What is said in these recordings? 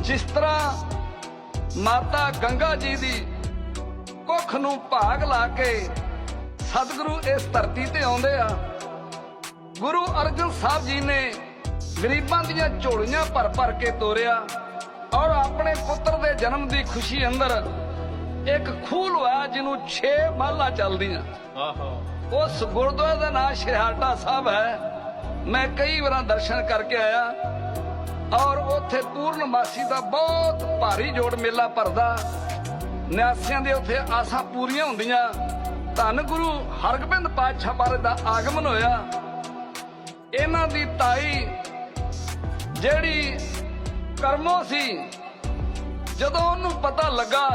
ਜਿਸ ਤਰ੍ਹਾਂ ਮਾਤਾ ਗੰਗਾ ਜੀ ਦੀ ਕੁੱਖ ਨੂੰ ਭਾਗ ਲਾ ਕੇ ਸਤਿਗੁਰੂ ਇਸ ਧਰਤੀ ਤੇ ਆਉਂਦੇ ਆ ਗੁਰੂ ਅਰਜਨ ਸਾਹਿਬ ਜੀ ਨੇ ਗਰੀਬਾਂ ਦੀਆਂ ਝੋਲੀਆਂ ਭਰ ਭਰ ਕੇ ਤੋਰਿਆ ਔਰ ਆਪਣੇ ਪੁੱਤਰ ਦੇ ਜਨਮ ਦੀ ਖੁਸ਼ੀ ਅੰਦਰ ਇੱਕ ਖੂਹ ਲਵਾਇਆ ਜਿਹਨੂੰ 6 ਮਹਲਾ ਚੱਲਦੀਆਂ। ਆਹੋ। ਉਸ ਗੁਰਦੁਆਰੇ ਦਾ ਨਾਮ ਸ਼ਿਹਾਟਾ ਸਾਹਿਬ ਹੈ। ਮੈਂ ਕਈ ਵਾਰਾਂ ਦਰਸ਼ਨ ਕਰਕੇ ਆਇਆ। ਔਰ ਉੱਥੇ ਪੂਰਨਮਾਸੀ ਦਾ ਬਹੁਤ ਭਾਰੀ ਜੋੜ ਮੇਲਾ ਭਰਦਾ। ਨਿਆਸਿਆਂ ਦੇ ਉੱਥੇ ਆਸਾਂ ਪੂਰੀਆਂ ਹੁੰਦੀਆਂ। ਧੰਨ ਗੁਰੂ ਹਰਗੋਬਿੰਦ ਪਾਤਸ਼ਾਹ ਬਾਰੇ ਦਾ ਆਗਮਨ ਹੋਇਆ। ਇਹਨਾਂ ਦੀ ਤਾਈ ਜਿਹੜੀ ਕਰਮੋ ਸੀ, ਜਦੋਂ ਉਹਨੂੰ ਪਤਾ ਲੱਗਾ,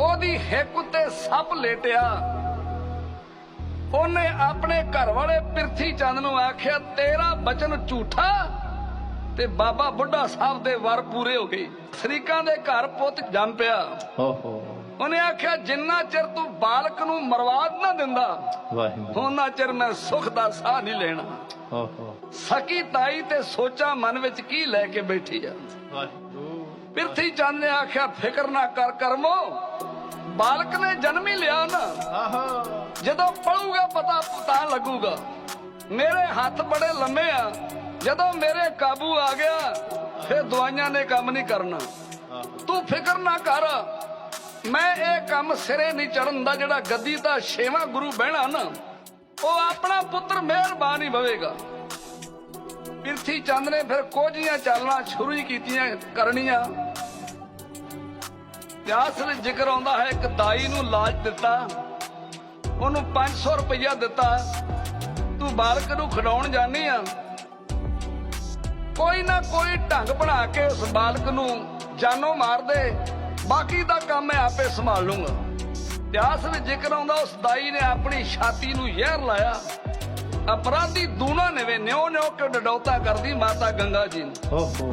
ਉਹਦੀ ਹਿੱਕ ਉੱਤੇ ਸੱਪ ਲੇਟਿਆ। ਉਹਨੇ ਆਪਣੇ ਘਰ ਵਾਲੇ ਪਿਰਥੀ ਚੰਦ ਨੂੰ ਆਖਿਆ, ਤੇਰਾ ਬਚਨ ਝੂਠਾ ਤੇ ਬਾਬਾ ਬੁੱਢਾ ਸਾਹਿਬ ਦੇ ਵਰ ਪੂਰੇ ਹੋ ਗਏ। ਸ਼ਰੀਕਾਂ ਦੇ ਘਰ ਪੁੱਤ ਜੰਮ ਪਿਆ। ਓਹੋ। ਉਹਨੇ ਆਖਿਆ ਜਿੰਨਾ ਚਿਰ ਤੂੰ ਬਾਲਕ ਨੂੰ ਮਰਵਾਦ ਨਾ ਦਿੰਦਾ ਵਾਹਿਗੁਰੂ। ਉਹਨਾਂ ਚਿਰ ਮੈਂ ਸੁਖ ਦਾ ਸਾਹ ਨਹੀਂ ਲੈਣਾ। ਓਹੋ। ਸਕੀ ਤਾਈ ਤੇ ਸੋਚਾਂ ਮਨ ਵਿੱਚ ਕੀ ਲੈ ਕੇ ਬੈਠੀ ਆ? ਵਾਹਿਗੁਰੂ। ਪਿਰਥੀ ਚੰਦ ਨੇ ਆਖਿਆ ਫਿਕਰ ਨਾ ਕਰ ਕਰਮੋ ਬਾਲਕ ਨੇ ਜਨਮ ਹੀ ਲਿਆ ਨਾ। ਜਦੋਂ ਪੜੂਗਾ ਪਤਾ ਤਾਂ ਲੱਗੂਗਾ। ਮੇਰੇ ਹੱਥ ਬੜੇ ਲੰਮੇ ਆ ਜਦੋਂ ਮੇਰੇ ਕਾਬੂ ਆ ਗਿਆ, ਫਿਰ ਦਵਾਈਆਂ ਨੇ ਕੰਮ ਨਹੀਂ ਕਰਨਾ। ਤੂੰ ਫਿਕਰ ਨਾ ਕਰ। ਮੈਂ ਇਹ ਕੰਮ ਸਿਰੇ ਨਹੀਂ ਚੜਨ ਦਾ, ਜਿਹੜਾ ਗੱਦੀ ਦਾ ਛੇਵਾਂ ਗੁਰੂ ਬਹਿਣਾ ਨਾ, ਉਹ ਆਪਣਾ ਪੁੱਤਰ ਮਿਹਰਬਾਨ ਹੀ ਬਵੇਗਾ। ਪਿਰਥੀ ਚੰਦ ਨੇ ਫਿਰ ਕੋਝੀਆਂ ਚਾਲਣਾ ਸ਼ੁਰੂ ਹੀ ਕੀਤੀਆਂ, ਕਰਨੀਆਂ। ਪਿਆਸ ਵਿੱਚ ਜ਼ਿਕਰ ਆਉਂਦਾ ਹੈ, ਇੱਕ ਦਾਈ ਨੂੰ ਲਾਜ ਦਿੱਤਾ। ਉਹਨੂੰ 500 ਰੁਪਇਆ ਦਿੱਤਾ। ਤੂੰ ਬਾਲਕ ਨੂੰ ਖਿਡਾਉਣ ਜਾਣੀ ਆ। ਕੋਈ ਨਾ ਕੋਈ ਢੰਗ ਬਣਾ ਕੇ ਉਸ ਬਾਲਕ ਨੂੰ ਜਾਨੋਂ ਮਾਰ ਦੇ। ਬਾਕੀ ਦਾ ਕੰਮ ਮੈਂ ਆਪੇ ਸੰਭਾਲ ਲੂੰਗਾ। ਇਤਿਹਾਸ ਵਿੱਚ ਜ਼ਿਕਰ ਆਉਂਦਾ ਉਸ ਦਾਈ ਨੇ ਆਪਣੀ ਛਾਤੀ ਨੂੰ ਜ਼ਹਿਰ ਲਾਇਆ। ਅਪਰਾਧੀ ਦੂਣਾ ਨਵੇਂ ਨਿਉ ਨਿਉ ਕੇ ਡਡੌਤਾ ਕਰਦੀ ਮਾਤਾ ਗੰਗਾ ਜੀ ਨੂੰ। ਓਹੋ।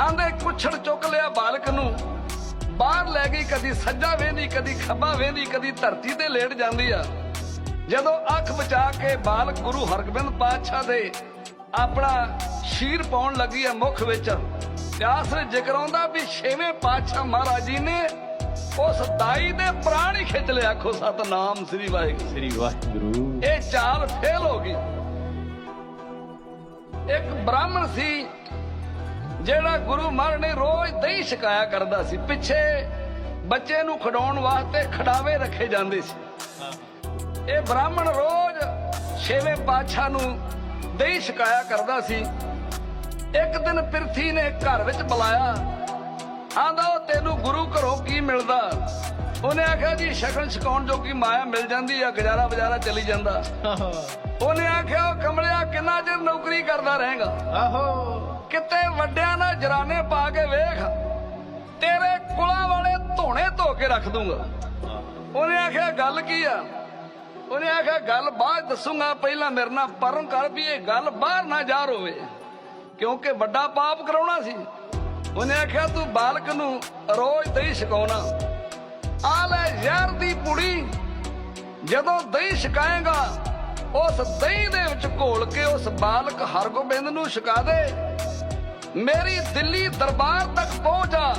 ਆਂਦੇ ਕੁਛੜ ਚੁੱਕ ਲਿਆ ਬਾਲਕ ਨੂੰ। ਬਾਹਰ ਲੈ ਗਈ ਕਦੀ ਸੱਜਾ ਵੇਂਦੀ ਕਦੀ ਖੱਬਾ ਵੇਂਦੀ ਕਦੀ ਧਰਤੀ ਤੇ ਲੇਟ ਜਾਂਦੀ ਆ। ਜਦੋਂ ਅੱਖ ਬਚਾ ਕੇ ਬਾਲਕ ਗੁਰੂ ਹਰਗੋਬਿੰਦ ਪਾਤਸ਼ਾਹ ਦੇ ਆਪਣਾ ਸ਼ੀਰ ਪਾਉਣ ਲੱਗੀ ਆ ਮੁਖ ਵਿੱਚ। ਇਤਿਹਾਸ ਵਿੱਚ ਜ਼ਿਕਰ ਆਉਂਦਾ ਵੀ ਛੇਵੇਂ ਪਾਤਸ਼ਾਹ ਮਹਾਰਾਜ ਜੀ ਨੇ ਉਸ ਦਾਈ ਦੇ ਪ੍ਰਾਣ ਹੀ ਖਿੱਚ ਲਿਆ ਆਖੋ ਸਤਨਾਮ ਸ੍ਰੀ ਵਾਹਿਗੁਰੂ। ਸ੍ਰੀ ਵਾਹਿਗੁਰੂ। ਇਹ ਚਾਲ ਫੇਲ ਹੋ ਗਈ। ਇੱਕ ਬ੍ਰਾਹਮਣ ਸੀ ਜਿਹੜਾ ਗੁਰੂ ਮਹਾਰਾਜ ਨੇ ਰੋਜ਼ ਦਹੀਂ ਛਕਾਇਆ ਕਰਦਾ ਸੀ। ਪਿੱਛੇ ਬੱਚੇ ਨੂੰ ਖਡਾਉਣ ਵਾਸਤੇ ਖਡਾਵੇ ਰੱਖੇ ਜਾਂਦੇ ਸੀ। ਇਹ ਬ੍ਰਾਹਮਣ ਰੋਜ਼ ਛੇਵੇਂ ਪਾਤਸ਼ਾਹ ਨੂੰ ਦਹੀਂ ਛਕਾਇਆ ਕਰਦਾ ਸੀ। ਇੱਕ ਦਿਨ ਪਿਰਥੀ ਨੇ ਘਰ ਵਿੱਚ ਬੁਲਾਇਆ। ਆਂਦਾ ਤੈਨੂੰ ਗੁਰੂ ਘਰੋਂ ਕੀ ਮਿਲਦਾ? ਉਹਨੇ ਆਖਿਆ ਜੀ ਸ਼ਕਲ ਛਕਾਉਣ ਜੋਗੀ ਮਾਇਆ ਮਿਲ ਜਾਂਦੀ ਆ ਗੁਜ਼ਾਰਾ ਬਜ਼ਾਰਾ ਚੱਲੀ ਜਾਂਦਾ। ਉਹਨੇ ਆਖਿਆ ਉਹ ਕਮਲਿਆ ਕਿੰਨਾ ਚਿਰ ਨੌਕਰੀ ਕਰਦਾ ਰਹੇਗਾ? ਆਹੋ। ਕਿਤੇ ਵੱਡਿਆਂ ਨਾਲ ਜਰਾਨੇ ਪਾ ਕੇ ਵੇਖ ਤੇਰੇ ਕੁਲਾਂ ਵਾਲੇ ਧੋਣੇ ਧੋ ਕੇ ਰੱਖ ਦੂੰਗਾ। ਉਹਨੇ ਆਖਿਆ ਗੱਲ ਕੀ ਆ? ਉਹਨੇ ਆਖਿਆ, ਗੱਲ ਬਾਅਦ ਦੱਸੂਗਾ ਪਹਿਲਾਂ ਮੇਰੇ ਨਾਲ ਪਰਨ ਕਰ ਵੀ ਇਹ ਗੱਲ ਬਾਹਰ ਨਾ ਜਾਰ ਹੋਵੇ ਕਿਉਂਕਿ ਵੱਡਾ ਪਾਪ ਕਰਾਉਣਾ ਸੀ। ਉਹਨੇ ਆਖਿਆ, ਤੂੰ ਬਾਲਕ ਨੂੰ ਰੋਜ਼ ਦਹੀਂ ਛਕਾਉਣਾ। ਆ ਲੈ ਯਾਰ ਦੀ ਪੁੜੀ। ਜਦੋਂ ਦਹੀਂ ਛਕਾਏਗਾ, ਉਸ ਦਹੀਂ ਦੇ ਵਿੱਚ ਘੋਲ ਕੇ ਉਸ ਬਾਲਕ ਹਰਗੋਬਿੰਦ ਨੂੰ ਛਕਾ ਦੇ। ਮੇਰੀ ਦਿੱਲੀ ਦਰਬਾਰ ਤੱਕ ਪਹੁੰਚਾ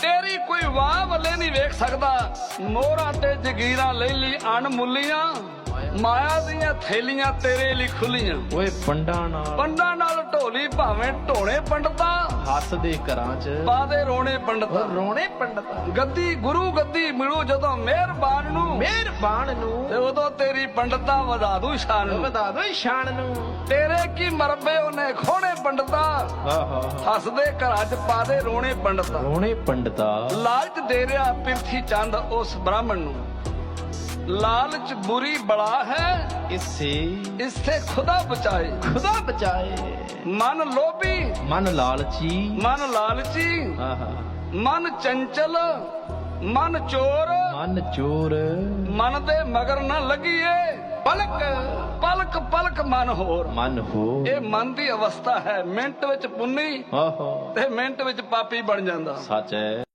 ਤੇਰੀ ਕੋਈ ਵਾਹ ਵੱਲੇ ਨਹੀਂ ਵੇਖ ਸਕਦਾ। ਮੋਹਰਾਂ ਤੇ ਜਗੀਰਾਂ ਲੈ ਲਈ ਅਣਮੁੱਲੀਆਂ। ਮਾਇਆ ਦੀਆਂ ਥੈਲੀਆਂ ਤੇਰੇ ਲਈ ਖੁੱਲੀਆਂ। ਓਏ ਪੰਡਾਂ ਨਾਲ। ਪੰਡਾਂ ਨਾਲ ਢੋਲੀ ਭਾਵੇਂ ਢੋਣੇ ਪੰਡਤਾ। ਹੱਸਦੇ ਘਰਾਂ 'ਚ। ਪਾਦੇ ਰੋਣੇ ਪੰਡਤਾ। ਰੋਣੇ ਪੰਡਤਾਂ। ਗੱਦੀ ਗੁਰੂ ਗੱਦੀ ਮਿਲੂ ਜਦੋਂ ਮਿਹਰਬਾਨ ਨੂੰ। ਮਿਹਰਬਾਨ ਨੂੰ। ਤੇ ਉਦੋਂ ਤੇਰੀ ਪੰਡਤਾ ਵਧਾ ਦੂ ਸ਼ਾਨ ਨੂੰ। ਵਧਾ ਦੋ ਸ਼ਾਨ ਨੂੰ। ਤੇਰੇ ਕੀ ਮਰਬੇ ਉਹਨੇ ਖੋਣੇ ਪੰਡਤਾ। ਆਹਾ। ਹੱਸਦੇ ਘਰਾਂ 'ਚ ਪਾਦੇ ਰੋਣੇ ਪੰਡਤਾ। ਰੋਣੇ ਪੰਡਤਾ। ਲਾਲਚ ਦੇ ਰਿਹਾ ਪਿਰਥੀ ਚੰਦ ਉਸ ਬ੍ਰਾਹਮਣ ਨੂੰ। ਲਾਲਚ ਬੁਰੀ ਬਲਾ ਹੈ। ਇਸੇ ਇਸਸੇ ਖੁਦਾ ਬਚਾਏ। ਖੁਦਾ ਬਚਾਏ। ਮਨ ਲੋਭੀ। ਮਨ ਲਾਲਚੀ। ਮਨ ਲਾਲਚੀ। ਆਹਾ ਮਨ ਚੰਚਲ। ਮਨ ਚੋਰ। ਮਨ ਚੋਰ। ਮਨ ਦੇ ਮਗਰ ਨਾ ਲੱਗੀਏ। ਪਲਕ। ਪਲਕ ਪਲਕ ਮਨ ਹੋਰ। ਮਨ ਹੋ ਇਹ ਮਨ ਦੀ ਅਵਸਥਾ ਹੈ। ਮਿੰਟ ਵਿੱਚ ਪੁੰਨੀ ਆਹੋ। ਤੇ ਮਿੰਟ ਵਿੱਚ ਪਾਪੀ ਬਣ ਜਾਂਦਾ। ਸੱਚ ਹੈ।